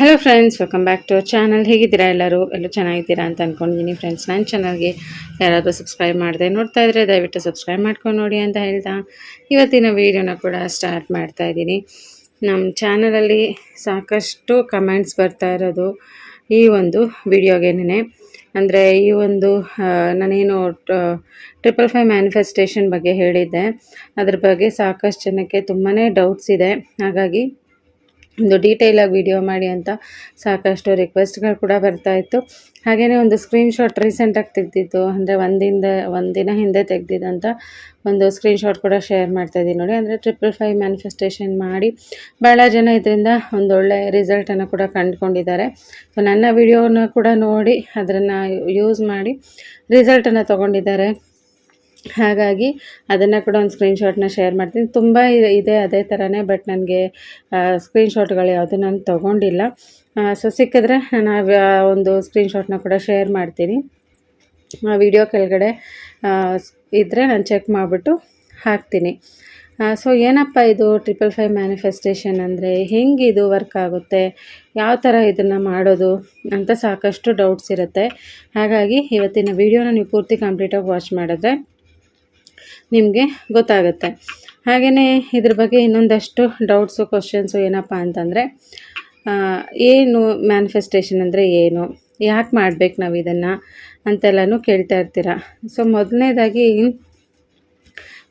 Hello friends welcome back to channel ಹೇಗಿದ್ದೀರಾ ಎಲ್ಲರೂ? ಎಲ್ಲೂ ಚೆನ್ನಾಗಿದ್ದೀರಾ ಅಂತ ಅಂದ್ಕೊಂಡಿದ್ದೀನಿ ಫ್ರೆಂಡ್ಸ್ ನನ್ನ ಚಾನಲ್ಗೆ ಯಾರಾದರೂ ಸಬ್ಸ್ಕ್ರೈಬ್ ಮಾಡಿದೆ ನೋಡ್ತಾ ಇದ್ದರೆ ದಯವಿಟ್ಟು ಸಬ್ಸ್ಕ್ರೈಬ್ ಮಾಡ್ಕೊಂಡು ನೋಡಿ ಅಂತ ಹೇಳ್ತಾ ಇವತ್ತಿನ ವೀಡಿಯೋನ ಕೂಡ ಸ್ಟಾರ್ಟ್ ಮಾಡ್ತಾ ಇದ್ದೀನಿ. ನಮ್ಮ ಚಾನಲಲ್ಲಿ ಸಾಕಷ್ಟು ಕಮೆಂಟ್ಸ್ ಬರ್ತಾ ಇರೋದು ಈ ಒಂದು ವಿಡಿಯೋಗೇನೆ ಅಂದರೆ ಈ ಒಂದು ನಾನೇನು ಟ್ರಿಪಲ್ ಫೈವ್ ಮ್ಯಾನಿಫೆಸ್ಟೇಷನ್ ಬಗ್ಗೆ ಹೇಳಿದ್ದೆ. ಅದ್ರ ಬಗ್ಗೆ ಸಾಕಷ್ಟು ಜನಕ್ಕೆ ತುಂಬಾ ಡೌಟ್ಸ್ ಇದೆ. ಹಾಗಾಗಿ ಒಂದು ಡೀಟೇಲಾಗಿ ವಿಡಿಯೋ ಮಾಡಿ ಅಂತ ಸಾಕಷ್ಟು ರಿಕ್ವೆಸ್ಟ್ಗಳು ಕೂಡ ಬರ್ತಾ ಇತ್ತು. ಹಾಗೆಯೇ ಒಂದು ಸ್ಕ್ರೀನ್ಶಾಟ್ ರೀಸೆಂಟಾಗಿ ತೆಗೆದಿದ್ದು, ಅಂದರೆ ಒಂದಿಂದ, ಒಂದಿನ ಹಿಂದೆ ತೆಗೆದಿದ್ದಂಥ ಒಂದು ಸ್ಕ್ರೀನ್ಶಾಟ್ ಕೂಡ ಶೇರ್ ಮಾಡ್ತಾ ಇದ್ದೀನಿ ನೋಡಿ. ಅಂದರೆ ಟ್ರಿಪಲ್ ಫೈವ್ ಮ್ಯಾನಿಫೆಸ್ಟೇಷನ್ ಮಾಡಿ ಭಾಳ ಜನ ಇದರಿಂದ ಒಂದೊಳ್ಳೆ ರಿಸಲ್ಟನ್ನು ಕೂಡ ಕಂಡುಕೊಂಡಿದ್ದಾರೆ. ಸೊ ನನ್ನ ವಿಡಿಯೋನ ಕೂಡ ನೋಡಿ ಅದನ್ನು ಯೂಸ್ ಮಾಡಿ ರಿಸಲ್ಟನ್ನು ತೊಗೊಂಡಿದ್ದಾರೆ. ಹಾಗಾಗಿ ಅದನ್ನು ಕೂಡ ಒಂದು ಸ್ಕ್ರೀನ್ಶಾಟ್ನ ಶೇರ್ ಮಾಡ್ತೀನಿ. ತುಂಬ ಇದೆ ಅದೇ ಥರನೇ ಬಟ್ ನನಗೆ ಸ್ಕ್ರೀನ್ಶಾಟ್ಗಳು ಯಾವುದು ನಾನು ತೊಗೊಂಡಿಲ್ಲ. ಸೊ ಸಿಕ್ಕಿದ್ರೆ ನಾನು ಒಂದು ಸ್ಕ್ರೀನ್ಶಾಟ್ನ ಕೂಡ ಶೇರ್ ಮಾಡ್ತೀನಿ. ಆ ವಿಡಿಯೋ ಕೆಳಗಡೆ ಇದ್ದರೆ ನಾನು ಚೆಕ್ ಮಾಡಿಬಿಟ್ಟು ಹಾಕ್ತೀನಿ. ಸೊ ಏನಪ್ಪ ಇದು ಟ್ರಿಪಲ್ ಫೈವ್ ಮ್ಯಾನಿಫೆಸ್ಟೇಷನ್ ಅಂದರೆ? ಹೆಂಗೆ ಇದು ವರ್ಕ್ ಆಗುತ್ತೆ? ಯಾವ ಥರ ಇದನ್ನು ಮಾಡೋದು ಅಂತ ಸಾಕಷ್ಟು ಡೌಟ್ಸ್ ಇರುತ್ತೆ. ಹಾಗಾಗಿ ಇವತ್ತಿನ ವಿಡಿಯೋನ ನೀವು ಪೂರ್ತಿ ಕಂಪ್ಲೀಟಾಗಿ ವಾಚ್ ಮಾಡಿದ್ರೆ ನಿಮಗೆ ಗೊತ್ತಾಗುತ್ತೆ. ಹಾಗೆಯೇ ಇದ್ರ ಬಗ್ಗೆ ಇನ್ನೊಂದಷ್ಟು ಡೌಟ್ಸು ಕ್ವಶನ್ಸು ಏನಪ್ಪ ಅಂತಂದರೆ ಏನು ಮ್ಯಾನಿಫೆಸ್ಟೇಷನ್ ಅಂದರೆ ಏನು? ಯಾಕೆ ಮಾಡ್ಬೇಕು ನಾವು ಇದನ್ನು ಅಂತೆಲ್ಲನೂ ಕೇಳ್ತಾ ಇರ್ತೀರ? ಸೊ ಮೊದಲನೇದಾಗಿ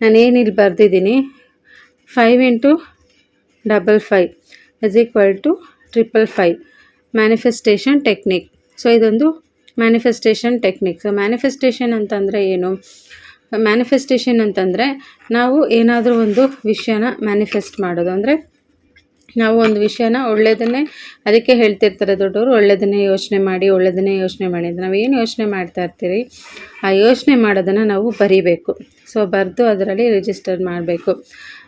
ನಾನೇನಿಲ್ಲಿ ಬರೆದಿದ್ದೀನಿ five into double five is equal to triple five manifestation technique so ಇದೊಂದು ಮ್ಯಾನಿಫೆಸ್ಟೇಷನ್ ಟೆಕ್ನಿಕ್ ಸೊ ಮ್ಯಾನಿಫೆಸ್ಟೇಷನ್ ಅಂತಂದರೆ ಏನು? ಮ್ಯಾನಿಫೆಸ್ಟೇಷನ್ ಅಂತಂದರೆ ನಾವು ಏನಾದರೂ ಒಂದು ವಿಷಯನ ಮ್ಯಾನಿಫೆಸ್ಟ್ ಮಾಡೋದು. ಅಂದರೆ ನಾವು ಒಂದು ವಿಷಯನ ಒಳ್ಳೆಯದನ್ನೇ ಅದಕ್ಕೆ ಹೇಳ್ತಿರ್ತಾರೆ ದೊಡ್ಡವರು ಒಳ್ಳೆಯದನ್ನೇ ಯೋಚನೆ ಮಾಡಿ ಒಳ್ಳೆಯದನ್ನೇ ಯೋಚನೆ ಮಾಡಿ ಅಂತ. ನಾವು ಏನು ಯೋಚನೆ ಮಾಡ್ತಾ ಇರ್ತೀರಿ? ಆ ಯೋಚನೆ ಮಾಡೋದನ್ನು ನಾವು ಬರಿಬೇಕು. ಸೊ ಬರೆದು ಅದರಲ್ಲಿ ರಿಜಿಸ್ಟರ್ ಮಾಡಬೇಕು.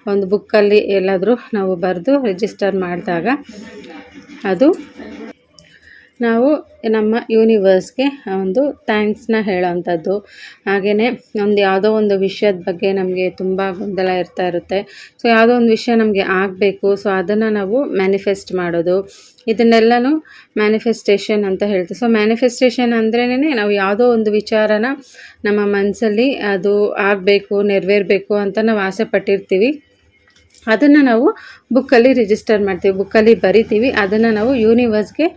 ಒಂದು ಬುಕ್ಕಲ್ಲಿ ಎಲ್ಲಾದರೂ ನಾವು ಬರೆದು ರಿಜಿಸ್ಟರ್ ಮಾಡಿದಾಗ ಅದು ನಾವು ನಮ್ಮ ಯೂನಿವರ್ಸ್ಗೆ ಒಂದು ಥ್ಯಾಂಕ್ಸ್ನ ಹೇಳೋವಂಥದ್ದು. ಹಾಗೆಯೇ ಒಂದು ಯಾವುದೋ ಒಂದು ವಿಷಯದ ಬಗ್ಗೆ ನಮಗೆ ತುಂಬ ಗೊಂದಲ ಇರ್ತಾ ಇರುತ್ತೆ. ಸೊ ಯಾವುದೋ ಒಂದು ವಿಷಯ ನಮಗೆ ಆಗಬೇಕು. ಸೊ ಅದನ್ನು ನಾವು ಮ್ಯಾನಿಫೆಸ್ಟ್ ಮಾಡೋದು. ಇದನ್ನೆಲ್ಲನೂ ಮ್ಯಾನಿಫೆಸ್ಟೇಷನ್ ಅಂತ ಹೇಳ್ತೀವಿ. ಸೊ ಮ್ಯಾನಿಫೆಸ್ಟೇಷನ್ ಅಂದ್ರೇ ನಾವು ಯಾವುದೋ ಒಂದು ವಿಚಾರನ ನಮ್ಮ ಮನಸ್ಸಲ್ಲಿ ಅದು ಆಗಬೇಕು, ನೆರವೇರಬೇಕು ಅಂತ ನಾವು ಆಸೆ ಪಟ್ಟಿರ್ತೀವಿ. ಅದನ್ನು ನಾವು ಬುಕ್ಕಲ್ಲಿ ರಿಜಿಸ್ಟರ್ ಮಾಡ್ತೀವಿ, ಬುಕ್ಕಲ್ಲಿ ಬರಿತೀವಿ. ಅದನ್ನು ನಾವು ಯೂನಿವರ್ಸ್ಗೆ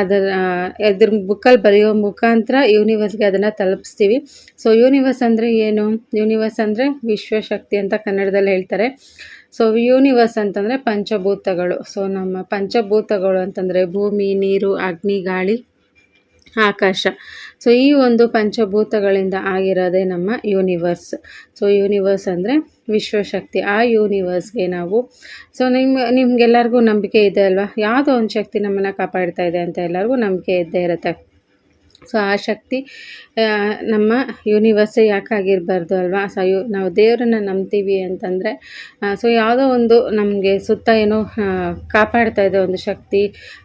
ಅದರ ಇದ್ರ ಬುಕ್ಕಲ್ಲಿ ಬರೆಯೋ ಮುಖಾಂತರ ಯೂನಿವರ್ಸ್ಗೆ ಅದನ್ನು ತಲುಪಿಸ್ತೀವಿ. ಸೊ ಯೂನಿವರ್ಸ್ ಅಂದರೆ ಏನು? ಯೂನಿವರ್ಸ್ ಅಂದರೆ ವಿಶ್ವಶಕ್ತಿ ಅಂತ ಕನ್ನಡದಲ್ಲಿ ಹೇಳ್ತಾರೆ. ಸೊ ಯೂನಿವರ್ಸ್ ಅಂತಂದರೆ ಪಂಚಭೂತಗಳು. ಸೊ ನಮ್ಮ ಪಂಚಭೂತಗಳು ಅಂತಂದರೆ ಭೂಮಿ, ನೀರು, ಅಗ್ನಿ, ಗಾಳಿ. ಆಕಾಶ. ಸೊ ಈ ಒಂದು ಪಂಚಭೂತಗಳಿಂದ ಆಗಿರೋದೇ ನಮ್ಮ ಯೂನಿವರ್ಸ್ ಸೊ ಯೂನಿವರ್ಸ್ ಅಂದರೆ ವಿಶ್ವಶಕ್ತಿ. ಆ ಯೂನಿವರ್ಸ್ಗೆ ನಾವು ಸೊ ನಿಮ್ಮ ನಿಮ್ಗೆಲ್ಲರಿಗೂ ನಂಬಿಕೆ ಇದೆ ಅಲ್ವಾ? ಯಾವುದೋ ಒಂದು ಶಕ್ತಿ ನಮ್ಮನ್ನು ಕಾಪಾಡ್ತಾ ಇದೆ ಅಂತ ಎಲ್ಲರಿಗೂ ನಂಬಿಕೆ ಇದ್ದೇ ಇರುತ್ತೆ. ಸೊ ಆ ಶಕ್ತಿ ನಮ್ಮ ಯೂನಿವರ್ಸೇ ಯಾಕಾಗಿರಬಾರ್ದು ಅಲ್ವಾ? ಸೊ ಯು, ನಾವು ದೇವರನ್ನ ನಂಬ್ತೀವಿ ಅಂತಂದರೆ ಸೊ ಯಾವುದೋ ಒಂದು ನಮಗೆ ಸುತ್ತ ಏನೋ ಕಾಪಾಡ್ತಾ ಇದೆ ಒಂದು ಶಕ್ತಿ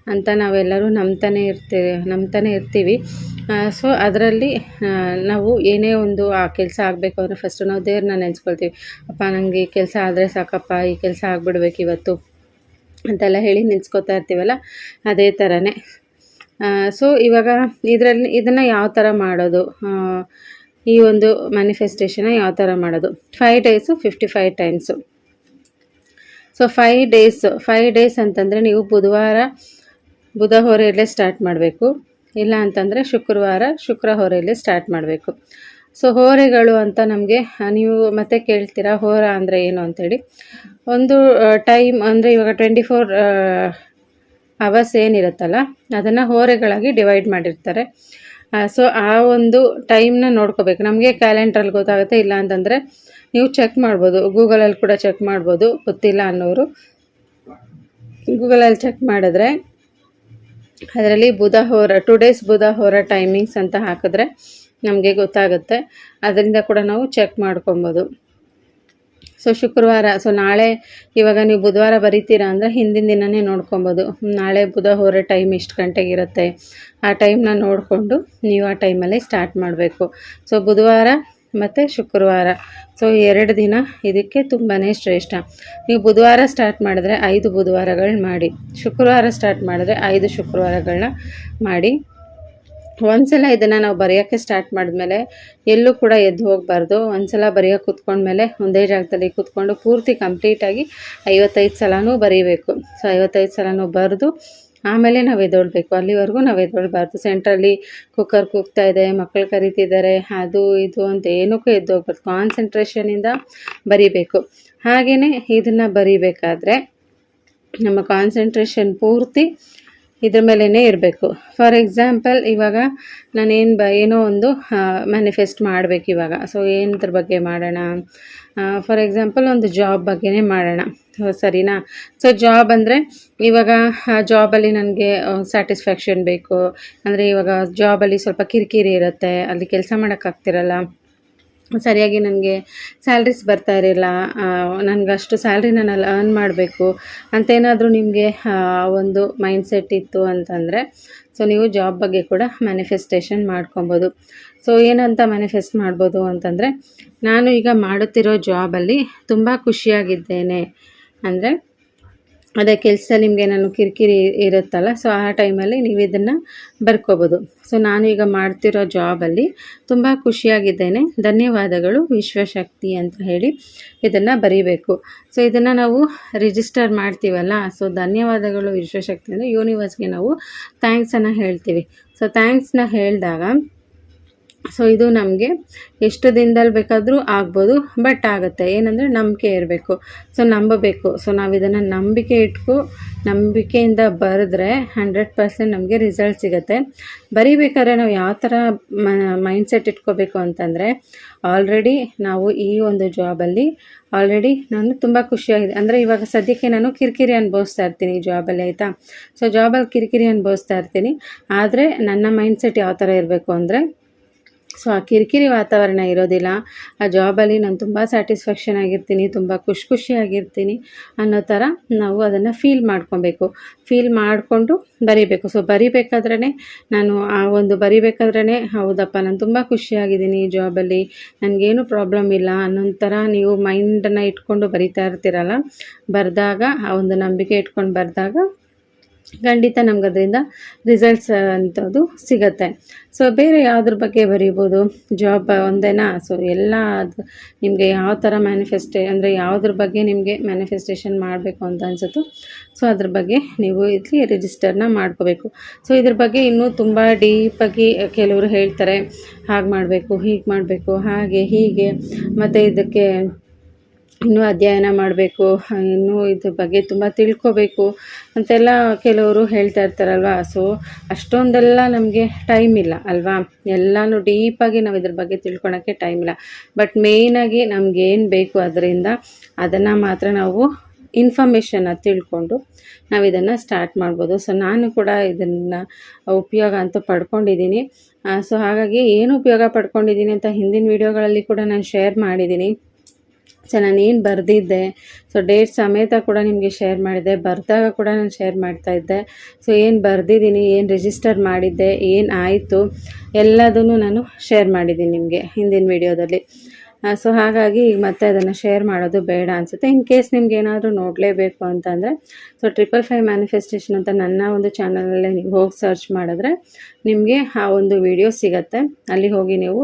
ಅಂತ ನಾವೆಲ್ಲರೂ ನಂಬ್ತಾನೆ ಇರ್ತೀವಿ ನಂಬ್ತಾನೆ ಇರ್ತೀವಿ. ಸೊ ಅದರಲ್ಲಿ ನಾವು ಏನೇ ಒಂದು, ಆ, ಕೆಲಸ ಆಗಬೇಕು ಅಂದರೆ ಫಸ್ಟು ನಾವು ದೇವ್ರನ್ನ ನೆನೆಸ್ಕೊಳ್ತೀವಿ. ಅಪ್ಪ ನನಗೆ ಈ ಕೆಲಸ ಆದರೆ ಸಾಕಪ್ಪ, ಈ ಕೆಲಸ ಆಗ್ಬಿಡ್ಬೇಕು ಇವತ್ತು ಅಂತೆಲ್ಲ ಹೇಳಿ ನೆನೆಸ್ಕೊತಾ ಇರ್ತೀವಲ್ಲ, ಅದೇ ಥರನೇ ಸೊ ಇವಾಗ ಇದರಲ್ಲಿ, ಇದನ್ನು ಯಾವ ಥರ ಮಾಡೋದು? ಈ ಒಂದು ಮ್ಯಾನಿಫೆಸ್ಟೇಷನ್ನ ಯಾವ ಥರ ಮಾಡೋದು? Five days fifty five times so five days five days ಅಂತಂದರೆ ನೀವು ಬುಧವಾರ, ಬುಧ ಹೊರೆಯಲ್ಲೇ ಸ್ಟಾರ್ಟ್ ಮಾಡಬೇಕು. ಇಲ್ಲ ಅಂತಂದರೆ ಶುಕ್ರವಾರ, ಶುಕ್ರ ಹೊರೆಯಲ್ಲೇ ಸ್ಟಾರ್ಟ್ ಮಾಡಬೇಕು. ಸೊ ಹೋರೆಗಳು ಅಂತ ನಮಗೆ ನೀವು ಮತ್ತೆ ಕೇಳ್ತೀರಾ? ಹೋರ ಅಂದರೆ ಏನು ಅಂತೇಳಿ. ಒಂದು ಟೈಮ್ ಅಂದರೆ ಇವಾಗ ಟ್ವೆಂಟಿ ಫೋರ್ ಅವರ್ಸ್ ಏನಿರುತ್ತಲ್ಲ, ಅದನ್ನು ಹೋರೆಗಳಾಗಿ ಡಿವೈಡ್ ಮಾಡಿರ್ತಾರೆ. ಸೊ ಆ ಒಂದು ಟೈಮ್ನ ನೋಡ್ಕೋಬೇಕು. ನಮಗೆ ಕ್ಯಾಲೆಂಡ್ರಲ್ಲಿ ಗೊತ್ತಾಗುತ್ತೆ, ಇಲ್ಲ ಅಂತಂದರೆ ನೀವು ಚೆಕ್ ಮಾಡ್ಬೋದು. ಗೂಗಲಲ್ಲಿ ಕೂಡ ಚೆಕ್ ಮಾಡ್ಬೋದು, ಗೊತ್ತಿಲ್ಲ ಅನ್ನೋರು. ಗೂಗಲಲ್ಲಿ ಚೆಕ್ ಮಾಡಿದ್ರೆ ಅದರಲ್ಲಿ ಬುಧ ಹೋರ ಟು ಡೇಸ್ ಬುಧ ಹೋರ ಟೈಮಿಂಗ್ಸ್ ಅಂತ ಹಾಕಿದ್ರೆ ನಮಗೆ ಗೊತ್ತಾಗುತ್ತೆ. ಅದರಿಂದ ಕೂಡ ನಾವು ಚೆಕ್ ಮಾಡ್ಕೊಬೋದು. ಸೊ ಶುಕ್ರವಾರ, ಸೊ ನಾಳೆ ಇವಾಗ ನೀವು ಬುಧವಾರ ಬರೀತೀರಾ ಅಂದರೆ ಹಿಂದಿನ ದಿನವೇ ನೋಡ್ಕೊಬೋದು. ನಾಳೆ ಬುಧ ಹೋರೆ ಟೈಮ್ ಇಷ್ಟು ಗಂಟೆಗಿರುತ್ತೆ. ಆ ಟೈಮ್ನ ನೋಡಿಕೊಂಡು ನೀವು ಆ ಟೈಮಲ್ಲಿ ಸ್ಟಾರ್ಟ್ ಮಾಡಬೇಕು. ಸೊ ಬುಧವಾರ ಮತ್ತು ಶುಕ್ರವಾರ. ಸೊ ಎರಡು ದಿನ ಇದಕ್ಕೆ ತುಂಬಾ ಶ್ರೇಷ್ಠ. ನೀವು ಬುಧವಾರ ಸ್ಟಾರ್ಟ್ ಮಾಡಿದ್ರೆ ಐದು ಬುಧವಾರಗಳು ಮಾಡಿ. ಶುಕ್ರವಾರ ಸ್ಟಾರ್ಟ್ ಮಾಡಿದ್ರೆ ಐದು ಶುಕ್ರವಾರಗಳನ್ನ ಮಾಡಿ. ಒಂದ್ಸಲ ಇದನ್ನು ನಾವು ಬರೆಯೋಕ್ಕೆ ಸ್ಟಾರ್ಟ್ ಮಾಡಿದ್ಮೇಲೆ ಎಲ್ಲೂ ಕೂಡ ಎದ್ದು ಹೋಗಬಾರ್ದು. ಒಂದ್ಸಲ ಬರೆಯೋಕೆ ಕೂತ್ಕೊಂಡ್ಮೇಲೆ ಒಂದೇ ಜಾಗದಲ್ಲಿ ಕೂತ್ಕೊಂಡು ಪೂರ್ತಿ ಕಂಪ್ಲೀಟಾಗಿ ಐವತ್ತೈದು ಸಲನೂ ಬರೀಬೇಕು. ಸೊ ಐವತ್ತೈದು ಸಲನೂ ಬರೆದು ಆಮೇಲೆ ನಾವು ಎದ್ದೊಳ್ಬೇಕು. ಅಲ್ಲಿವರೆಗೂ ನಾವು ಎದ್ದೊಳ್ಬಾರ್ದು. ಸೆಂಟ್ರಲ್ಲಿ ಕುಕ್ಕರ್ ಕೂಗ್ತಾ ಇದೆ, ಮಕ್ಕಳು ಕರಿತಿದ್ದಾರೆ, ಅದು ಇದು ಅಂತ ಏನಕ್ಕೂ ಎದ್ದು ಹೋಗ್ಬಾರ್ದು ಕಾನ್ಸಂಟ್ರೇಷನಿಂದ ಬರಿಬೇಕು. ಹಾಗೆಯೇ ಇದನ್ನು ಬರೀಬೇಕಾದ್ರೆ ನಮ್ಮ ಕಾನ್ಸಂಟ್ರೇಷನ್ ಪೂರ್ತಿ ಇದ್ರ ಮೇಲೇ ಇರಬೇಕು. ಫಾರ್ ಎಕ್ಸಾಂಪಲ್ ಇವಾಗ ನಾನೇನು ಬ, ಏನೋ ಒಂದು ಮ್ಯಾನಿಫೆಸ್ಟ್ ಮಾಡಬೇಕು ಇವಾಗ. ಸೊ ಏನದ್ರ ಬಗ್ಗೆ ಮಾಡೋಣ? ಫಾರ್ ಎಕ್ಸಾಂಪಲ್ ಒಂದು ಜಾಬ್ ಬಗ್ಗೆನೇ ಮಾಡೋಣ. ಸರಿನಾ? ಸೊ ಜಾಬ್ ಅಂದರೆ ಇವಾಗ ಜಾಬಲ್ಲಿ ನನಗೆ ಸ್ಯಾಟಿಸ್ಫ್ಯಾಕ್ಷನ್ ಬೇಕು. ಅಂದರೆ ಇವಾಗ ಜಾಬಲ್ಲಿ ಸ್ವಲ್ಪ ಕಿರಿಕಿರಿ ಇರುತ್ತೆ. ಅಲ್ಲಿ ಕೆಲಸ ಮಾಡೋಕ್ಕಾಗ್ತಿರಲ್ಲ ಸರಿಯಾಗಿ ನನಗೆ ಸ್ಯಾಲ್ರೀಸ್ ಬರ್ತಾ ಇರಲಿಲ್ಲ ನನಗೆ ಅಷ್ಟು ಸ್ಯಾಲ್ರಿ ನಾನು ಅರ್ನ್ ಮಾಡಬೇಕು ಅಂತೇನಾದರೂ ನಿಮಗೆ ಒಂದು ಮೈಂಡ್ಸೆಟ್ ಇತ್ತು ಅಂತಂದರೆ ಸೊ ನೀವು ಜಾಬ್ ಬಗ್ಗೆ ಕೂಡ ಮ್ಯಾನಿಫೆಸ್ಟೇಷನ್ ಮಾಡ್ಕೊಬೋದು. ಸೊ ಏನಂತ ಮ್ಯಾನಿಫೆಸ್ಟ್ ಮಾಡ್ಬೋದು ಅಂತಂದರೆ, ನಾನು ಈಗ ಮಾಡುತ್ತಿರೋ ಜಾಬಲ್ಲಿ ತುಂಬ ಖುಷಿಯಾಗಿದ್ದೇನೆ. ಅಂದರೆ ಅದೇ ಕೆಲಸ ನಿಮಗೆ ನಾನು ಕಿರಿಕಿರಿ ಇರುತ್ತಲ್ಲ ಸೊ ಆ ಟೈಮಲ್ಲಿ ನೀವು ಇದನ್ನು ಬರ್ಕೋಬೋದು. ಸೊ ನಾನು ಈಗ ಮಾಡ್ತಿರೋ ಜಾಬಲ್ಲಿ ತುಂಬ ಖುಷಿಯಾಗಿದ್ದೇನೆ. ಧನ್ಯವಾದಗಳು, ವಿಶ್ವಶಕ್ತಿ ಅಂತ ಹೇಳಿ ಇದನ್ನು ಬರೀಬೇಕು. ಸೊ ಇದನ್ನು ನಾವು ರಿಜಿಸ್ಟರ್ ಮಾಡ್ತೀವಲ್ಲ ಸೊ ಧನ್ಯವಾದಗಳು, ವಿಶ್ವಶಕ್ತಿ ಅಂದರೆ ಯೂನಿವರ್ಸ್ಗೆ ನಾವು ಥ್ಯಾಂಕ್ಸನ್ನು ಹೇಳ್ತೀವಿ. ಸೊ ಥ್ಯಾಂಕ್ಸ್ನ ಹೇಳಿದಾಗ ಸೊ ಇದು ನಮಗೆ ಎಷ್ಟು ದಿನದಲ್ಲಿ ಬೇಕಾದರೂ ಆಗ್ಬೋದು ಬಟ್ ಆಗುತ್ತೆ. ಏನಂದರೆ ನಂಬಿಕೆ ಇರಬೇಕು. ಸೊ ನಂಬಬೇಕು. ಸೊ ನಾವು ಇದನ್ನು ನಂಬಿಕೆ ಇಟ್ಕೊ, ನಂಬಿಕೆಯಿಂದ ಬರೆದ್ರೆ ಹಂಡ್ರೆಡ್ ಪರ್ಸೆಂಟ್ ನಮಗೆ ರಿಸಲ್ಟ್ ಸಿಗುತ್ತೆ. ಬರೀಬೇಕಾದ್ರೆ ನಾವು ಯಾವ ಥರ ಮೈಂಡ್ಸೆಟ್ ಇಟ್ಕೋಬೇಕು ಅಂತಂದರೆ ಆಲ್ರೆಡಿ ನಾವು ಈ ಒಂದು ಜಾಬಲ್ಲಿ ಆಲ್ರೆಡಿ ನಾನು ತುಂಬ ಖುಷಿಯಾಗಿದೆ ಅಂದರೆ ಇವಾಗ ಸದ್ಯಕ್ಕೆ ನಾನು ಕಿರಿಕಿರಿ ಅನುಭವಿಸ್ತಾ ಇರ್ತೀನಿ ಜಾಬಲ್ಲಿ ಆಯಿತಾ? ಸೊ ಜಾಬಲ್ಲಿ ಕಿರಿಕಿರಿ ಅನುಭವಿಸ್ತಾ ಇರ್ತೀನಿ. ಆದರೆ ನನ್ನ ಮೈಂಡ್ಸೆಟ್ ಯಾವ ಥರ ಇರಬೇಕು ಅಂದರೆ ಸೊ, ಆ ಕಿರಿಕಿರಿ ವಾತಾವರಣ ಇರೋದಿಲ್ಲ. ಆ ಜಾಬಲ್ಲಿ ನಾನು ತುಂಬ ಸ್ಯಾಟಿಸ್ಫ್ಯಾಕ್ಷನ್ ಆಗಿರ್ತೀನಿ, ತುಂಬ ಖುಷಿ ಖುಷಿಯಾಗಿರ್ತೀನಿ ಅನ್ನೋ ಥರ ನಾವು ಅದನ್ನು ಫೀಲ್ ಮಾಡ್ಕೊಬೇಕು. ಫೀಲ್ ಮಾಡಿಕೊಂಡು ಬರೀಬೇಕು. ಸೊ ಬರಿಬೇಕಾದ್ರೇ ನಾನು ಆ ಒಂದು ಬರಿಬೇಕಾದ್ರೇ ಹೌದಪ್ಪ, ನಾನು ತುಂಬ ಖುಷಿಯಾಗಿದ್ದೀನಿ ಈ ಜಾಬಲ್ಲಿ ನನಗೇನು ಪ್ರಾಬ್ಲಮ್ ಇಲ್ಲ ಅನ್ನೋ ಥರ ನೀವು ಮೈಂಡನ್ನು ಇಟ್ಕೊಂಡು ಬರಿತಾ ಇರ್ತೀರಲ್ಲ? ಬರೆದಾಗ ಆ ಒಂದು ನಂಬಿಕೆ ಇಟ್ಕೊಂಡು ಬರೆದಾಗ ಖಂಡಿತ ನಮ್ಗೆ ಅದರಿಂದ ರಿಸಲ್ಟ್ಸ್ ಅಂಥದ್ದು ಸಿಗತ್ತೆ. ಸೊ ಬೇರೆ ಯಾವುದ್ರ ಬಗ್ಗೆ ಬರೀಬೋದು? ಜಾಬ್ ಒಂದೇನಾ? ಸೊ ಎಲ್ಲ ಅದು ನಿಮಗೆ ಯಾವ ಥರ ಮ್ಯಾನಿಫೆಸ್ಟೇ ಅಂದರೆ ಯಾವುದ್ರ ಬಗ್ಗೆ ನಿಮಗೆ ಮ್ಯಾನಿಫೆಸ್ಟೇಷನ್ ಮಾಡಬೇಕು ಅಂತ ಅನ್ಸುತ್ತೋ ಸೊ ಅದ್ರ ಬಗ್ಗೆ ನೀವು ಇಲ್ಲಿ ರಿಜಿಸ್ಟರ್ನ ಮಾಡ್ಕೋಬೇಕು. ಸೊ ಇದ್ರ ಬಗ್ಗೆ ಇನ್ನೂ ತುಂಬ ಡೀಪಾಗಿ ಕೆಲವರು ಹೇಳ್ತಾರೆ, ಹಾಗೆ ಮಾಡಬೇಕು, ಹೀಗೆ ಮಾಡಬೇಕು, ಹಾಗೆ ಹೀಗೆ. ಮತ್ತು ಇದಕ್ಕೆ ಇನ್ನೂ ಅಧ್ಯಯನ ಮಾಡಬೇಕು, ಇನ್ನೂ ಇದ್ರ ಬಗ್ಗೆ ತುಂಬ ತಿಳ್ಕೊಬೇಕು ಅಂತೆಲ್ಲ ಕೆಲವರು ಹೇಳ್ತಾ ಇರ್ತಾರಲ್ವ. ಸೊ ಅಷ್ಟೊಂದೆಲ್ಲ ನಮಗೆ ಟೈಮ್ ಇಲ್ಲ ಅಲ್ವಾ. ಎಲ್ಲನೂ ಡೀಪಾಗಿ ನಾವು ಇದ್ರ ಬಗ್ಗೆ ತಿಳ್ಕೊಳಕ್ಕೆ ಟೈಮ್ ಇಲ್ಲ. ಬಟ್ ಮೇಯ್ನಾಗಿ ನಮ್ಗೆ ಏನು ಬೇಕು ಅದರಿಂದ ಅದನ್ನು ಮಾತ್ರ ನಾವು ಇನ್ಫಾರ್ಮೇಷನ್ನ ತಿಳ್ಕೊಂಡು ನಾವು ಇದನ್ನು ಸ್ಟಾರ್ಟ್ ಮಾಡ್ಬೋದು. ಸೊ ನಾನು ಕೂಡ ಇದನ್ನು ಉಪಯೋಗ ಅಂತ ಪಡ್ಕೊಂಡಿದ್ದೀನಿ ಸೊ ಹಾಗಾಗಿ ಏನು ಉಪಯೋಗ ಪಡ್ಕೊಂಡಿದ್ದೀನಿ ಅಂತ ಹಿಂದಿನ ವೀಡಿಯೋಗಳಲ್ಲಿ ಕೂಡ ನಾನು ಶೇರ್ ಮಾಡಿದ್ದೀನಿ ಸೊ ನಾನು ಏನು ಬರೆದಿದ್ದೆ ಸೊ ಡೇಟ್ ಸಮೇತ ಕೂಡ ನಿಮಗೆ ಶೇರ್ ಮಾಡಿದ್ದೆ ಬರೆದಾಗ ಕೂಡ ನಾನು ಶೇರ್ ಮಾಡ್ತಾಯಿದ್ದೆ ಸೊ ಏನು ಬರೆದಿದ್ದೀನಿ, ಏನು ರಿಜಿಸ್ಟರ್ ಮಾಡಿದ್ದೆ, ಏನು ಆಯಿತು, ಎಲ್ಲದನ್ನು ನಾನು ಶೇರ್ ಮಾಡಿದ್ದೀನಿ ನಿಮಗೆ ಹಿಂದಿನ ವೀಡಿಯೋದಲ್ಲಿ ಸೊ ಹಾಗಾಗಿ ಮತ್ತೆ ಅದನ್ನು ಶೇರ್ ಮಾಡೋದು ಬೇಡ ಅನಿಸುತ್ತೆ. ಇನ್ ಕೇಸ್ ನಿಮ್ಗೆ ಏನಾದರೂ ನೋಡಲೇಬೇಕು ಅಂತಂದರೆ ಸೊ ಟ್ರಿಪಲ್ ಫೈವ್ ಮ್ಯಾನಿಫೆಸ್ಟೇಷನ್ ಅಂತ ನನ್ನ ಒಂದು ಚಾನಲಲ್ಲೇ ನೀವು ಹೋಗಿ ಸರ್ಚ್ ಮಾಡಿದ್ರೆ ನಿಮಗೆ ಆ ಒಂದು ವಿಡಿಯೋ ಸಿಗತ್ತೆ. ಅಲ್ಲಿ ಹೋಗಿ ನೀವು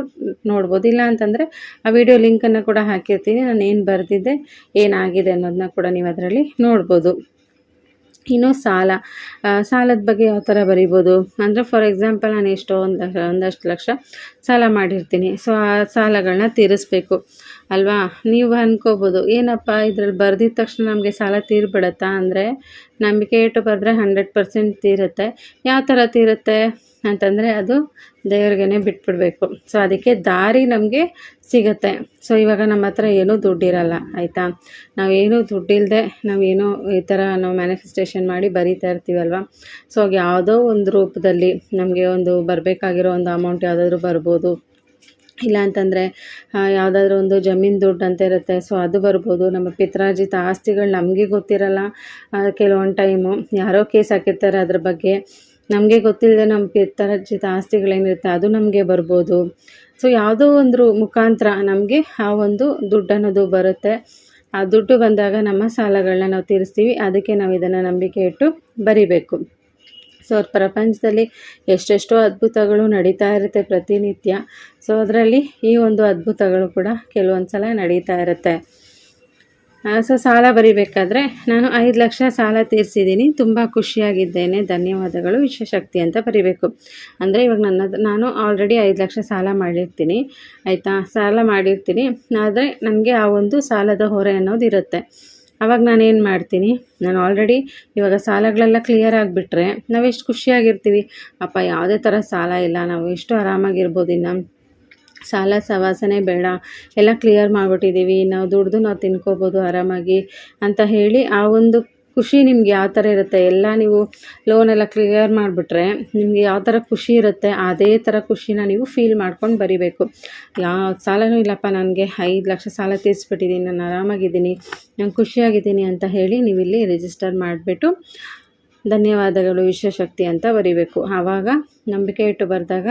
ನೋಡ್ಬೋದು. ಇಲ್ಲ ಅಂತಂದರೆ ಆ ವಿಡಿಯೋ ಲಿಂಕನ್ನು ಕೂಡ ಹಾಕಿರ್ತೀನಿ. ನಾನು ಏನು ಬರೆದಿದ್ದೆ, ಏನಾಗಿದೆ ಅನ್ನೋದನ್ನ ಕೂಡ ನೀವು ಅದರಲ್ಲಿ ನೋಡ್ಬೋದು. ಇನ್ನು ಸಾಲ. ಸಾಲದ ಬಗ್ಗೆ ಯಾವ ಥರ ಬರಿಬೋದು? ಅಂದರೆ ಫಾರ್ ಎಕ್ಸಾಂಪಲ್ ನಾನು ಎಷ್ಟೋ ಒಂದು ಒಂದಷ್ಟು ಲಕ್ಷ ಸಾಲ ಮಾಡಿರ್ತೀನಿ. ಸೊ ಆ ಸಾಲಗಳನ್ನ ತೀರಿಸ್ಬೇಕು. ಅಲ್ವಾ? ನೀವು ಅಂದ್ಕೋಬೋದು ಏನಪ್ಪ, ಇದ್ರಲ್ಲಿ ಬರೆದಿದ ತಕ್ಷಣ ನಮಗೆ ಸಾಲ ತೀರ್ಬಿಡತ್ತಾ? ಅಂದರೆ ನಂಬಿಕೆ ಇಟ್ಟು ಬರೆದ್ರೆ ಹಂಡ್ರೆಡ್ ಪರ್ಸೆಂಟ್ ತೀರುತ್ತೆ. ಯಾವ ಥರ ತೀರುತ್ತೆ ಅಂತಂದರೆ ಅದು ದೇವ್ರಿಗೇ ಬಿಟ್ಬಿಡಬೇಕು. ಸೊ ಅದಕ್ಕೆ ದಾರಿ ನಮಗೆ ಸಿಗುತ್ತೆ. ಸೊ ಇವಾಗ ನಮ್ಮ ಹತ್ರ ಏನೂ ದುಡ್ಡಿರಲ್ಲ, ಆಯಿತಾ? ನಾವೇನೂ ದುಡ್ಡಿಲ್ಲದೆ ನಾವೇನೋ ಈ ಥರ ನಾವು ಮ್ಯಾನಿಫೆಸ್ಟೇಷನ್ ಮಾಡಿ ಬರೀತಾ ಇರ್ತೀವಲ್ವ? ಸೊ ಯಾವುದೋ ಒಂದು ರೂಪದಲ್ಲಿ ನಮಗೆ ಒಂದು ಬರಬೇಕಾಗಿರೋ ಒಂದು ಅಮೌಂಟ್ ಯಾವುದಾದ್ರೂ ಬರ್ಬೋದು. ಇಲ್ಲ ಅಂತಂದರೆ ಯಾವುದಾದ್ರೂ ಒಂದು ಜಮೀನು ದುಡ್ಡು ಅಂತ ಇರುತ್ತೆ. ಸೊ ಅದು ಬರ್ಬೋದು. ನಮ್ಮ ಪಿತ್ರಾರ್ಜಿತ ಆಸ್ತಿಗಳು ನಮಗೆ ಗೊತ್ತಿರಲ್ಲ. ಕೆಲವೊಂದು ಟೈಮು ಯಾರೋ ಕೇಸ್ ಹಾಕಿರ್ತಾರೆ ಅದ್ರ ಬಗ್ಗೆ. ನಮಗೆ ಗೊತ್ತಿಲ್ಲದೆ ನಮ್ಮ ಪಿತ್ರಾರ್ಜಿತ ಆಸ್ತಿಗಳೇನಿರುತ್ತೆ ಅದು ನಮಗೆ ಬರ್ಬೋದು. ಸೊ ಯಾವುದೋ ಒಂದು ಮುಖಾಂತರ ನಮಗೆ ಆ ಒಂದು ದುಡ್ಡು ಅನ್ನೋದು ಬರುತ್ತೆ. ಆ ದುಡ್ಡು ಬಂದಾಗ ನಮ್ಮ ಸಾಲಗಳನ್ನ ನಾವು ತೀರಿಸ್ತೀವಿ. ಅದಕ್ಕೆ ನಾವು ಇದನ್ನು ನಂಬಿಕೆ ಇಟ್ಟು ಬರಿಬೇಕು. ಸೊ ಪ್ರಪಂಚದಲ್ಲಿ ಎಷ್ಟೆಷ್ಟೋ ಅದ್ಭುತಗಳು ನಡೀತಾ ಇರುತ್ತೆ ಪ್ರತಿನಿತ್ಯ. ಸೊ ಅದರಲ್ಲಿ ಈ ಒಂದು ಅದ್ಭುತಗಳು ಕೂಡ ಕೆಲವೊಂದು ಸಲ ನಡೀತಾ ಇರುತ್ತೆ. ಸೊ ಸಾಲ ಬರಿಬೇಕಾದ್ರೆ ನಾನು ಐದು ಲಕ್ಷ ಸಾಲ ತೀರಿಸಿದ್ದೀನಿ. ತುಂಬ ಖುಷಿಯಾಗಿದ್ದೇನೆ. ಧನ್ಯವಾದಗಳು. ವಿಶ್ವಶಕ್ತಿ ಅಂತ ಬರಿಬೇಕು. ಅಂದರೆ ಇವಾಗ ನನ್ನ ನಾನು ಆಲ್ರೆಡಿ ಐದು ಲಕ್ಷ ಸಾಲ ಮಾಡಿರ್ತೀನಿ. ಆಯಿತಾ? ಸಾಲ ಮಾಡಿರ್ತೀನಿ. ಆದರೆ ನನಗೆ ಆ ಒಂದು ಸಾಲದ ಹೊರೆ ಅನ್ನೋದು ಇರುತ್ತೆ. ಆವಾಗ ನಾನೇನು ಮಾಡ್ತೀನಿ, ನಾನು ಆಲ್ರೆಡಿ ಇವಾಗ ಸಾಲಗಳೆಲ್ಲ ಕ್ಲಿಯರ್ ಆಗಿಬಿಟ್ರೆ ನಾವು ಎಷ್ಟು ಖುಷಿಯಾಗಿರ್ತೀವಿ. ಅಪ್ಪ, ಯಾವುದೇ ಥರ ಸಾಲ ಇಲ್ಲ, ನಾವು ಎಷ್ಟು ಆರಾಮಾಗಿರ್ಬೋದು ಇನ್ನು. ಸಾಲ, ಸವಾಸನೆ ಬೇಡ, ಎಲ್ಲ ಕ್ಲಿಯರ್ ಮಾಡಿಬಿಟ್ಟಿದ್ದೀವಿ ನಾವು ದುಡ್ದು ನಾವು ತಿನ್ಕೋಬೋದು ಆರಾಮಾಗಿ ಅಂತ ಹೇಳಿ ಆ ಒಂದು ಖುಷಿ ನಿಮ್ಗೆ ಯಾವ ಥರ ಇರುತ್ತೆ? ಎಲ್ಲ ನೀವು ಲೋನೆಲ್ಲ ಕ್ಲಿಯರ್ ಮಾಡಿಬಿಟ್ರೆ ನಿಮಗೆ ಯಾವ ಥರ ಖುಷಿ ಇರುತ್ತೆ, ಅದೇ ಥರ ಖುಷಿನ ನೀವು ಫೀಲ್ ಮಾಡ್ಕೊಂಡು ಬರಿಬೇಕು. ಯಾವ ಸಾಲನೂ ಇಲ್ಲಪ್ಪ ನನಗೆ. ಐದು ಲಕ್ಷ ಸಾಲ ತೀರಿಸ್ಬಿಟ್ಟಿದ್ದೀನಿ ನಾನು ಆರಾಮಾಗಿದ್ದೀನಿ, ನಾನು ಖುಷಿಯಾಗಿದ್ದೀನಿ ಅಂತ ಹೇಳಿ ನೀವು ಇಲ್ಲಿ ರಿಜಿಸ್ಟರ್ ಮಾಡಿಬಿಟ್ಟು ಧನ್ಯವಾದಗಳು ವಿಶ್ವಶಕ್ತಿ ಅಂತ ಬರಿಬೇಕು. ಆವಾಗ ನಂಬಿಕೆ ಇಟ್ಟು ಬರೆದಾಗ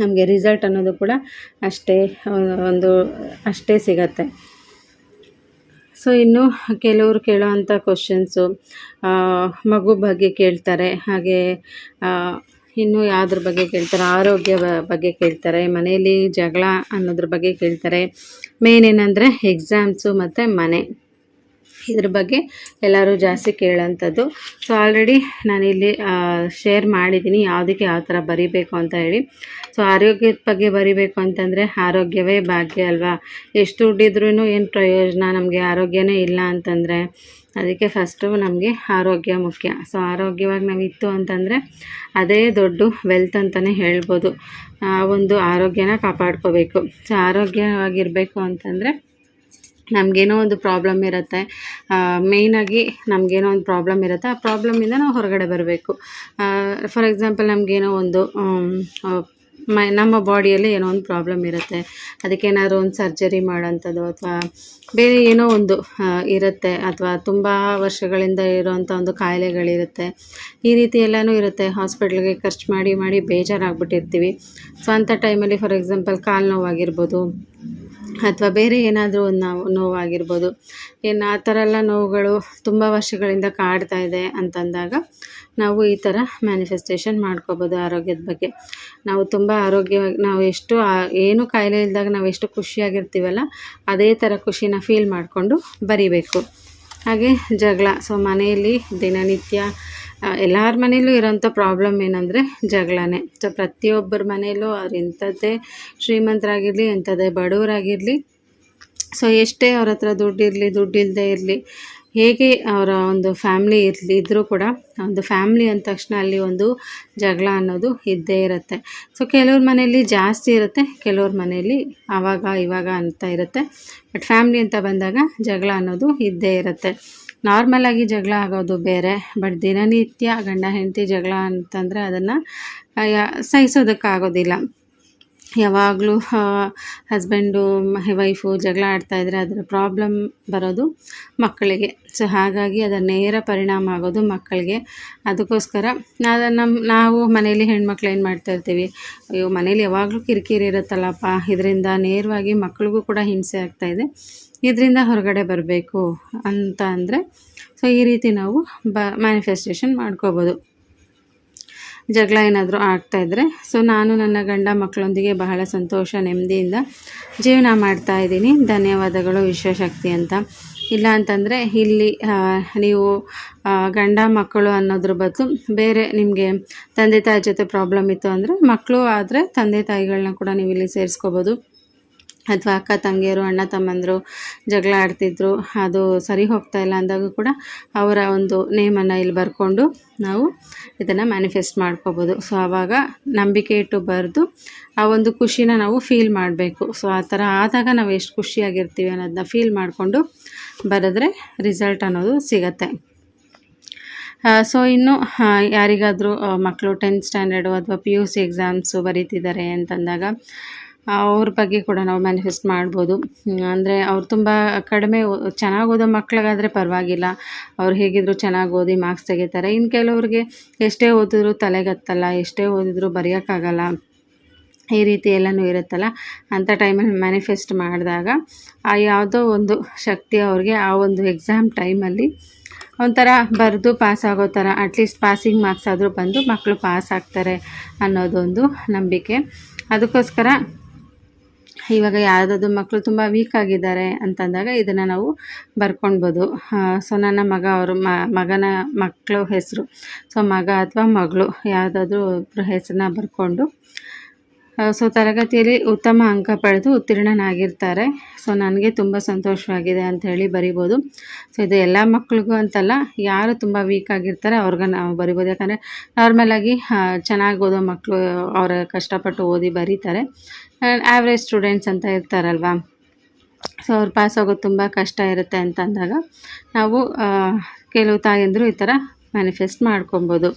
ನಮಗೆ ರಿಸಲ್ಟ್ ಅನ್ನೋದು ಕೂಡ ಅಷ್ಟೇ ಒಂದು ಅಷ್ಟೇ ಸಿಗತ್ತೆ. ಸೊ ಇನ್ನು ಕೆಲವರು ಕೇಳೋವಂಥ ಕ್ವಶನ್ಸು ಮಗು ಬಗ್ಗೆ ಕೇಳ್ತಾರೆ. ಹಾಗೆ ಇನ್ನು ಯಾವುದ್ರ ಬಗ್ಗೆ ಕೇಳ್ತಾರೆ? ಆರೋಗ್ಯ ಬಗ್ಗೆ ಕೇಳ್ತಾರೆ. ಮನೆಯಲ್ಲಿ ಜಗಳ ಅನ್ನೋದ್ರ ಬಗ್ಗೆ ಕೇಳ್ತಾರೆ. ಮೇನ್ ಏನಂದರೆ ಎಕ್ಸಾಮ್ಸು ಮತ್ತು ಮನೆ. ಇದ್ರ ಬಗ್ಗೆ ಎಲ್ಲರೂ ಜಾಸ್ತಿ ಕೇಳೋಂಥದ್ದು. ಸೊ ಆಲ್ರೆಡಿ ನಾನಿಲ್ಲಿ ಶೇರ್ ಮಾಡಿದ್ದೀನಿ ಯಾವುದಕ್ಕೆ ಯಾವ ಥರ ಬರಿಬೇಕು ಅಂತ ಹೇಳಿ. ಸೊ ಆರೋಗ್ಯದ ಬಗ್ಗೆ ಬರಿಬೇಕು ಅಂತಂದರೆ ಆರೋಗ್ಯವೇ ಭಾಗ್ಯ ಅಲ್ವಾ? ಎಷ್ಟು ದುಡ್ಡಿದ್ರೂ ಏನು ಪ್ರಯೋಜನ? ನಮಗೆ ಆರೋಗ್ಯನೇ ಇಲ್ಲ ಅಂತಂದರೆ ಅದಕ್ಕೆ ಫಸ್ಟು ನಮಗೆ ಆರೋಗ್ಯ ಮುಖ್ಯ. ಸೊ ಆರೋಗ್ಯವಾಗಿ ನಾವು ಇತ್ತು ಅಂತಂದರೆ ಅದೇ ದೊಡ್ಡ ವೆಲ್ತ್ ಅಂತಲೇ ಹೇಳ್ಬೋದು. ಆ, ಒಂದು ಆರೋಗ್ಯನ ಕಾಪಾಡ್ಕೋಬೇಕು. ಸೊ ಆರೋಗ್ಯವಾಗಿರಬೇಕು ಅಂತಂದರೆ ನಮಗೇನೋ ಒಂದು ಪ್ರಾಬ್ಲಮ್ ಇರುತ್ತೆ. ಮೇಯ್ನಾಗಿ ನಮಗೇನೋ ಒಂದು ಪ್ರಾಬ್ಲಮ್ ಇರುತ್ತೆ, ಆ ಪ್ರಾಬ್ಲಮಿಂದ ನಾವು ಹೊರಗಡೆ ಬರಬೇಕು. ಫಾರ್ ಎಕ್ಸಾಂಪಲ್ ನಮಗೇನೋ ಒಂದು ಮೈ, ನಮ್ಮ ಬಾಡಿಯಲ್ಲಿ ಏನೋ ಒಂದು ಪ್ರಾಬ್ಲಮ್ ಇರುತ್ತೆ ಅದಕ್ಕೇನಾದರೂ ಒಂದು ಸರ್ಜರಿ ಮಾಡೋಂಥದ್ದು ಅಥವಾ ಬೇರೆ ಏನೋ ಒಂದು ಇರುತ್ತೆ, ಅಥವಾ ತುಂಬ ವರ್ಷಗಳಿಂದ ಇರೋವಂಥ ಒಂದು ಕಾಯಿಲೆಗಳಿರುತ್ತೆ, ಈ ರೀತಿ ಎಲ್ಲನೂ ಇರುತ್ತೆ. ಹಾಸ್ಪಿಟ್ಲಿಗೆ ಖರ್ಚು ಮಾಡಿ ಮಾಡಿ ಬೇಜಾರಾಗ್ಬಿಟ್ಟಿರ್ತೀವಿ. ಸೊ ಅಂಥ ಟೈಮಲ್ಲಿ ಫಾರ್ ಎಕ್ಸಾಂಪಲ್ ಕಾಲು ನೋವಾಗಿರ್ಬೋದು ಅಥವಾ ಬೇರೆ ಏನಾದರೂ ಒಂದು ನಾವು ನೋವಾಗಿರ್ಬೋದು. ಏನು ಆ ಥರ ಎಲ್ಲ ನೋವುಗಳು ತುಂಬ ವರ್ಷಗಳಿಂದ ಕಾಡ್ತಾ ಇದೆ ಅಂತಂದಾಗ ನಾವು ಈ ಥರ ಮ್ಯಾನಿಫೆಸ್ಟೇಷನ್ ಮಾಡ್ಕೋಬೋದು ಆರೋಗ್ಯದ ಬಗ್ಗೆ. ನಾವು ತುಂಬ ಆರೋಗ್ಯವಾಗಿ, ನಾವು ಎಷ್ಟು ಏನು ಕಾಯಿಲೆ ಇಲ್ದಾಗ ನಾವು ಎಷ್ಟು ಖುಷಿಯಾಗಿರ್ತೀವಲ್ಲ, ಅದೇ ಥರ ಖುಷಿನ ಫೀಲ್ ಮಾಡಿಕೊಂಡು ಬರಿಬೇಕು. ಹಾಗೆ ಜಗಳ, ಸೊ ಮನೆಯಲ್ಲಿ ದಿನನಿತ್ಯ ಎಲ್ಲರ ಮನೆಯಲ್ಲೂ ಇರೋಂಥ ಪ್ರಾಬ್ಲಮ್ ಏನಂದರೆ ಜಗಳನೇ. ಸೊ ಪ್ರತಿಯೊಬ್ಬರ ಮನೆಯಲ್ಲೂ ಅವ್ರು ಎಂಥದ್ದೇ ಶ್ರೀಮಂತರಾಗಿರಲಿ ಎಂಥದ್ದೇ ಬಡವರಾಗಿರಲಿ. ಸೊ ಎಷ್ಟೇ ಅವ್ರ ಹತ್ರ ದುಡ್ಡಿರಲಿ ದುಡ್ಡಿಲ್ಲದೆ ಇರಲಿ, ಹೇಗೆ ಅವರ ಒಂದು ಫ್ಯಾಮ್ಲಿ ಇರಲಿ ಇದ್ದರೂ ಕೂಡ ಒಂದು ಫ್ಯಾಮ್ಲಿ ಅಂದ ತಕ್ಷಣ ಅಲ್ಲಿ ಒಂದು ಜಗಳ ಅನ್ನೋದು ಇದ್ದೇ ಇರುತ್ತೆ. ಸೊ ಕೆಲವ್ರ ಮನೆಯಲ್ಲಿ ಜಾಸ್ತಿ ಇರುತ್ತೆ, ಕೆಲವ್ರ ಮನೆಯಲ್ಲಿ ಆವಾಗ ಇವಾಗ ಅಂತ ಇರುತ್ತೆ. ಬಟ್ ಫ್ಯಾಮ್ಲಿ ಅಂತ ಬಂದಾಗ ಜಗಳ ಅನ್ನೋದು ಇದ್ದೇ ಇರುತ್ತೆ. ನಾರ್ಮಲಾಗಿ ಜಗಳ ಆಗೋದು ಬೇರೆ ಬಟ್ ದಿನನಿತ್ಯ ಗಂಡ ಹೆಂಡತಿ ಜಗಳ ಅಂತಂದರೆ ಅದನ್ನು ಸಹಿಸೋದಕ್ಕಾಗೋದಿಲ್ಲ ಯಾವಾಗಲೂ ಹಸ್ಬೆಂಡು ವೈಫು ಜಗಳ ಆಡ್ತಾಯಿದ್ರೆ ಅದರ ಪ್ರಾಬ್ಲಮ್ ಬರೋದು ಮಕ್ಕಳಿಗೆ. ಸೊ ಹಾಗಾಗಿ ಅದರ ನೇರ ಪರಿಣಾಮ ಆಗೋದು ಮಕ್ಕಳಿಗೆ. ಅದಕ್ಕೋಸ್ಕರ ಅದನ್ನು ನಾವು ಮನೇಲಿ ಹೆಣ್ಮಕ್ಳು ಏನು ಮಾಡ್ತಾಯಿರ್ತೀವಿ ಅಯ್ಯೋ, ಮನೇಲಿ ಯಾವಾಗಲೂ ಕಿರಿಕಿರಿ ಇರುತ್ತಲ್ಲಪ್ಪ. ಇದರಿಂದ ನೇರವಾಗಿ ಮಕ್ಳಿಗೂ ಕೂಡ ಹಿಂಸೆ ಆಗ್ತಾಯಿದೆ ಇದರಿಂದ ಹೊರಗಡೆ ಬರಬೇಕು ಅಂತ ಅಂದರೆ ಸೊ ಈ ರೀತಿ ನಾವು ಬ ಮ್ಯಾನಿಫೆಸ್ಟೇಷನ್ ಮಾಡ್ಕೋಬೋದು. ಜಗಳ ಏನಾದರೂ ಆಗ್ತಾಯಿದ್ರೆ ಸೊ ನಾನು ನನ್ನ ಗಂಡ ಮಕ್ಕಳೊಂದಿಗೆ ಬಹಳ ಸಂತೋಷ, ನೆಮ್ಮದಿಯಿಂದ ಜೀವನ ಮಾಡ್ತಾ ಇದ್ದೀನಿ. ಧನ್ಯವಾದಗಳು, ವಿಶ್ವಶಕ್ತಿ ಅಂತ. ಇಲ್ಲ ಅಂತಂದರೆ, ಇಲ್ಲಿ ನೀವು ಗಂಡ ಮಕ್ಕಳು ಅನ್ನೋದ್ರ ಬದಲು ಬೇರೆ ನಿಮಗೆ ತಂದೆ ತಾಯಿ ಜೊತೆ ಪ್ರಾಬ್ಲಮ್ ಇತ್ತು ಅಂದರೆ ಮಕ್ಕಳು ಆದರೆ ತಂದೆ ತಾಯಿಗಳನ್ನ ಕೂಡ ನೀವು ಇಲ್ಲಿ ಸೇರಿಸ್ಕೋಬೋದು. ಅಥವಾ ಅಕ್ಕ, ತಂಗಿಯರು, ಅಣ್ಣ, ತಮ್ಮಂದರು ಜಗಳ ಆಡ್ತಿದ್ರು, ಅದು ಸರಿ ಹೋಗ್ತಾ ಇಲ್ಲ ಅಂದಾಗ ಕೂಡ ಅವರ ಒಂದು ನೇಮನ್ನು ಇಲ್ಲಿ ಬರ್ಕೊಂಡು ನಾವು ಇದನ್ನು ಮ್ಯಾನಿಫೆಸ್ಟ್ ಮಾಡ್ಕೋಬೋದು. ಸೊ ಆವಾಗ ನಂಬಿಕೆ ಇಟ್ಟು ಬರೆದು ಆ ಒಂದು ಖುಷಿನ ನಾವು ಫೀಲ್ ಮಾಡಬೇಕು. ಸೊ ಆ ಥರ ಆದಾಗ ನಾವು ಎಷ್ಟು ಖುಷಿಯಾಗಿರ್ತೀವಿ ಅನ್ನೋದನ್ನ ಫೀಲ್ ಮಾಡಿಕೊಂಡು ಬರೆದ್ರೆ ರಿಸಲ್ಟ್ ಅನ್ನೋದು ಸಿಗತ್ತೆ. ಸೊ ಇನ್ನು ಯಾರಿಗಾದರೂ ಮಕ್ಕಳು ಟೆಂತ್ ಸ್ಟ್ಯಾಂಡರ್ಡು ಅಥವಾ ಪಿ ಯು ಸಿ ಎಕ್ಸಾಮ್ಸು ಬರೀತಿದ್ದಾರೆ ಅಂತಂದಾಗ ಅವ್ರ ಬಗ್ಗೆ ಕೂಡ ನಾವು ಮ್ಯಾನಿಫೆಸ್ಟ್ ಮಾಡ್ಬೋದು. ಅಂದರೆ ಅವ್ರು ತುಂಬ ಕಡಿಮೆ ಚೆನ್ನಾಗಿ ಓದೋ ಮಕ್ಳಿಗಾದರೆ ಪರವಾಗಿಲ್ಲ. ಅವ್ರು ಹೇಗಿದ್ರು ಚೆನ್ನಾಗಿ ಓದಿ ಮಾರ್ಕ್ಸ್ ತೆಗಿತಾರೆ. ಇನ್ನು ಕೆಲವ್ರಿಗೆ ಎಷ್ಟೇ ಓದಿದ್ರು ತಲೆಗತ್ತಲ್ಲ, ಎಷ್ಟೇ ಓದಿದ್ರು ಬರೆಯೋಕ್ಕಾಗಲ್ಲ, ಈ ರೀತಿ ಎಲ್ಲನೂ ಇರುತ್ತಲ್ಲ ಅಂಥ ಟೈಮಲ್ಲಿ ಮ್ಯಾನಿಫೆಸ್ಟ್ ಮಾಡಿದಾಗ ಆ ಯಾವುದೋ ಒಂದು ಶಕ್ತಿ ಅವ್ರಿಗೆ ಆ ಒಂದು ಎಕ್ಸಾಮ್ ಟೈಮಲ್ಲಿ ಒಂಥರ ಬರೆದು ಪಾಸ್ ಆಗೋ ಥರ ಅಟ್ಲೀಸ್ಟ್ ಪಾಸಿಂಗ್ ಮಾರ್ಕ್ಸ್ ಆದರೂ ಬಂದು ಮಕ್ಕಳು ಪಾಸ್ ಆಗ್ತಾರೆ ಅನ್ನೋದೊಂದು ನಂಬಿಕೆ. ಅದಕ್ಕೋಸ್ಕರ ಇವಾಗ ಯಾವುದಾದ್ರು ಮಕ್ಕಳು ತುಂಬ ವೀಕ್ ಆಗಿದ್ದಾರೆ ಅಂತಂದಾಗ ಇದನ್ನು ನಾವು ಬರ್ಕೊಳ್ಬೋದು ಸೊ ನನ್ನ ಮಗ ಅವರು ಮಗನ ಮಕ್ಕಳು ಹೆಸರು. ಸೊ ಮಗ ಅಥವಾ ಮಗಳು ಯಾವುದಾದ್ರೂ ಹೆಸರನ್ನ ಬರ್ಕೊಂಡು ಸೊ ತರಗತಿಯಲ್ಲಿ ಉತ್ತಮ ಅಂಕ ಪಡೆದು ಉತ್ತೀರ್ಣನಾಗಿರ್ತಾರೆ. ಸೊ ನನಗೆ ತುಂಬ ಸಂತೋಷವಾಗಿದೆ ಅಂತ ಹೇಳಿ ಬರಿಬೋದು. ಸೊ ಇದು ಎಲ್ಲ ಮಕ್ಕಳಿಗೂ ಅಂತಲ್ಲ, ಯಾರು ತುಂಬ ವೀಕ್ ಆಗಿರ್ತಾರೆ ಅವ್ರಿಗೆ ನಾವು ಬರಿಬೋದು. ಯಾಕಂದರೆ ನಾರ್ಮಲಾಗಿ ಚೆನ್ನಾಗಿ ಓದೋ ಮಕ್ಕಳು ಅವರ ಕಷ್ಟಪಟ್ಟು ಓದಿ ಬರೀತಾರೆ. ಆ್ಯಾವ್ರೇಜ್ ಸ್ಟೂಡೆಂಟ್ಸ್ ಅಂತ ಇರ್ತಾರಲ್ವ? ಸೊ ಅವ್ರು ಪಾಸ್ ಆಗೋದು ತುಂಬ ಕಷ್ಟ ಇರುತ್ತೆ ಅಂತ ಅಂದಾಗ ನಾವು ಕೆಲವು ತಾಯಂದರು ಈ ಥರ ಮ್ಯಾನಿಫೆಸ್ಟ್ ಮಾಡ್ಕೊಬೋದು.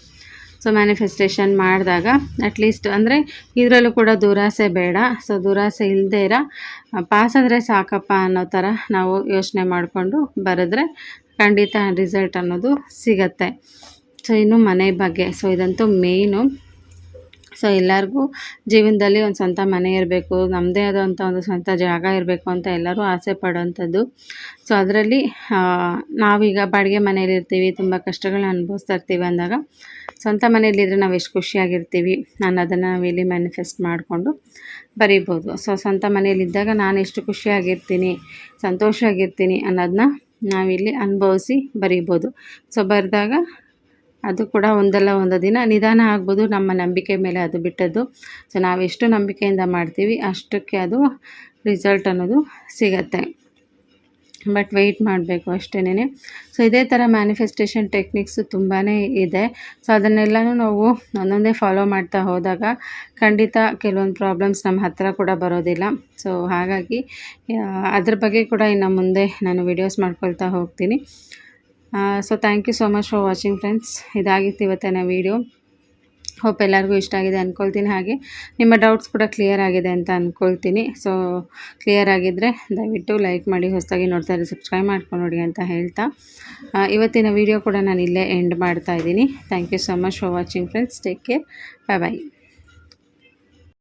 ಸೊ ಮ್ಯಾನಿಫೆಸ್ಟೇಷನ್ ಮಾಡಿದಾಗ ಅಟ್ಲೀಸ್ಟ್ ಅಂದರೆ ಇದರಲ್ಲೂ ಕೂಡ ದುರಾಸೆ ಬೇಡ. ಸೊ ದುರಾಸೆ ಇಲ್ಲದೇ ಇರೋ ಪಾಸಾದರೆ ಸಾಕಪ್ಪ ಅನ್ನೋ ಥರ ನಾವು ಯೋಚನೆ ಮಾಡಿಕೊಂಡು ಬರೆದ್ರೆ ಖಂಡಿತ ರಿಸಲ್ಟ್ ಅನ್ನೋದು ಸಿಗತ್ತೆ. ಸೊ ಇನ್ನು ಮನೆ ಬಗ್ಗೆ ಸೊ ಇದಂತೂ ಮೇಯ್ನು ಸೊ ಎಲ್ಲರಿಗೂ ಜೀವನದಲ್ಲಿ ಒಂದು ಸ್ವಂತ ಮನೆ ಇರಬೇಕು ನಮ್ಮದೇ ಆದಂಥ ಒಂದು ಸ್ವಂತ ಜಾಗ ಇರಬೇಕು ಅಂತ ಎಲ್ಲರೂ ಆಸೆ ಪಡೋವಂಥದ್ದು ಸೊ ಅದರಲ್ಲಿ ನಾವೀಗ ಬಾಡಿಗೆ ಮನೇಲಿ ಇರ್ತೀವಿ, ತುಂಬ ಕಷ್ಟಗಳನ್ನ ಅನುಭವಿಸ್ತಾ ಇರ್ತೀವಿ ಅಂದಾಗ, ಸ್ವಂತ ಮನೆಯಲ್ಲಿದ್ದರೆ ನಾವು ಎಷ್ಟು ಖುಷಿಯಾಗಿರ್ತೀವಿ ನಾನು ಅದನ್ನು ನಾವಿಲ್ಲಿ ಮ್ಯಾನಿಫೆಸ್ಟ್ ಮಾಡಿಕೊಂಡು ಬರೀಬೋದು. ಸೊ ಸ್ವಂತ ಮನೆಯಲ್ಲಿದ್ದಾಗ ನಾನು ಎಷ್ಟು ಖುಷಿಯಾಗಿರ್ತೀನಿ ಸಂತೋಷವಾಗಿರ್ತೀನಿ ಅನ್ನೋದನ್ನ ನಾವಿಲ್ಲಿ ಅನುಭವಿಸಿ ಬರೀಬೋದು. ಸೊ ಬರೆದಾಗ ಅದು ಕೂಡ ಒಂದಲ್ಲ ಒಂದು ದಿನ. ನಿಧಾನ ಆಗ್ಬೋದು ನಮ್ಮ ನಂಬಿಕೆ ಮೇಲೆ ಅದು ಬಿಟ್ಟದ್ದು. ಸೊ ನಾವೆಷ್ಟು ನಂಬಿಕೆಯಿಂದ ಮಾಡ್ತೀವಿ, ಅಷ್ಟಕ್ಕೆ ಅದು ರಿಸಲ್ಟ್ ಅನ್ನೋದು ಸಿಗತ್ತೆ. ಬಟ್ ವೆಯ್ಟ್ ಮಾಡಬೇಕು ಅಷ್ಟೇನೆ ಸೊ ಇದೇ ಥರ ಮ್ಯಾನಿಫೆಸ್ಟೇಷನ್ ಟೆಕ್ನಿಕ್ಸು ತುಂಬಾ ಇದೆ. ಸೊ ಅದನ್ನೆಲ್ಲನೂ ನಾವು ಒಂದೊಂದೇ ಫಾಲೋ ಮಾಡ್ತಾ ಹೋದಾಗ ಖಂಡಿತ ಕೆಲವೊಂದು ಪ್ರಾಬ್ಲಮ್ಸ್ ನಮ್ಮ ಹತ್ತಿರ ಕೂಡ ಬರೋದಿಲ್ಲ. ಸೊ ಹಾಗಾಗಿ ಅದ್ರ ಬಗ್ಗೆ ಕೂಡ ಇನ್ನು ಮುಂದೆ ನಾನು ವಿಡಿಯೋಸ್ ಮಾಡ್ಕೊಳ್ತಾ ಹೋಗ್ತೀನಿ. So thank you so much for watching friends ಇದಾಗಿತ್ತು ಇವತ್ತಿನ ವೀಡಿಯೋ ಹೋಪ್ ಎಲ್ಲರಿಗೂ ಇಷ್ಟ ಆಗಿದೆ ಅಂದ್ಕೊಳ್ತೀನಿ ಹಾಗೆ ನಿಮ್ಮ ಡೌಟ್ಸ್ ಕೂಡ ಕ್ಲಿಯರ್ ಆಗಿದೆ ಅಂತ ಅಂದ್ಕೊಳ್ತೀನಿ ಸೊ ಕ್ಲಿಯರ್ ಆಗಿದ್ದರೆ ದಯವಿಟ್ಟು ಲೈಕ್ ಮಾಡಿ, ಹೊಸದಾಗಿ ನೋಡ್ತಾ ಇದ್ದರೆ ಸಬ್ಸ್ಕ್ರೈಬ್ ಮಾಡ್ಕೊಂಡು ನೋಡಿ ಅಂತ ಹೇಳ್ತಾ. ಇವತ್ತಿನ ವೀಡಿಯೋ ಕೂಡ ನಾನು ಇಲ್ಲೇ ಎಂಡ್ ಮಾಡ್ತಾ ಇದ್ದೀನಿ. Thank you so much for watching friends take care bye bye